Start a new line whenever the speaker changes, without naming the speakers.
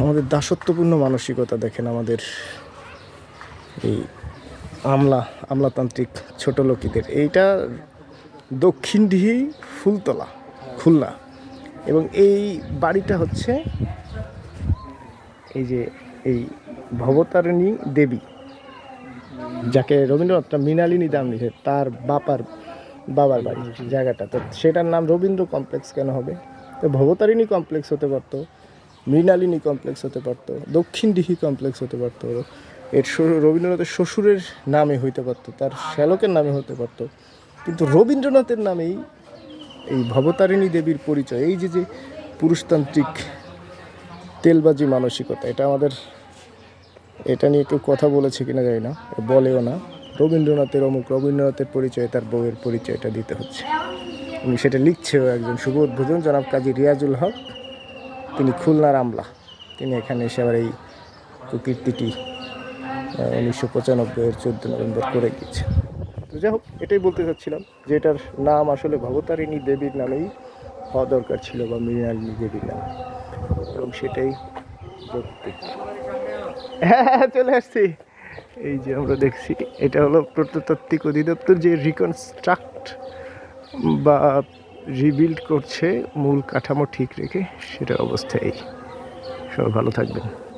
আমাদের দাসত্বপূর্ণ মানসিকতা দেখেন আমাদের এই আমলা আমলাতান্ত্রিক ছোট লোকিদের। এইটা দক্ষিণ ডিহি ফুলতলা খুলনা। এবং এই বাড়িটা হচ্ছে এই যে এই ভবতারিণী দেবী যাকে রবীন্দ্রনাথ মৃণালিনী দাম দিয়েছে তার বাপার বাবার বাড়ি জায়গাটা। তো সেটার নাম রবীন্দ্র কমপ্লেক্স কেন হবে? তো ভবতারিণী কমপ্লেক্স হতে পারতো। মৃণালিনী কমপ্লেক্স হতে পারতো, দক্ষিণ দিঘি কমপ্লেক্স হতে পারতো এর রবীন্দ্রনাথের শ্বশুরের নামে হইতে পারতো, তার শ্যালকের নামে হতে পারতো। কিন্তু রবীন্দ্রনাথের নামেই এই ভবতারিণী দেবীর পরিচয়, এই যে যে পুরুষতান্ত্রিক তেলবাজি মানসিকতা, এটা আমাদের, এটা নিয়ে কেউ কথা বলেছে কিনা জানি না, বলেও না। রবীন্দ্রনাথের অমুক, রবীন্দ্রনাথের পরিচয়, তার বউয়ের পরিচয়টা দিতে হচ্ছে। এবং সেটা লিখছেও একজন। শুভ উদ্বোধন জনাব কাজী রিয়াজুল হক। তিনি খুলনার আমলা। তিনি এখানে এসে আবার এই কুকীর্তিটি উনিশশো পঁচানব্বইয়ের চোদ্দ নভেম্বর করে গিয়েছে তো যাই হোক এটাই বলতে চাচ্ছিলাম যে এটার নাম আসলে ভবতারিণী দেবীর নামেই হওয়া দরকার ছিল বা মৃণালিনী দেবীর নামে। এবং সেটাই হ্যাঁ, চলে আসছি। এই যে আমরা দেখছি এটা হলো প্রত্নতাত্ত্বিক অধিদপ্তর যে রিকনস্ট্রাক্ট বা রিবিল্ড করছে মূল কাঠামো ঠিক রেখে সেটা অবস্থায়। সবাই ভালো থাকবেন।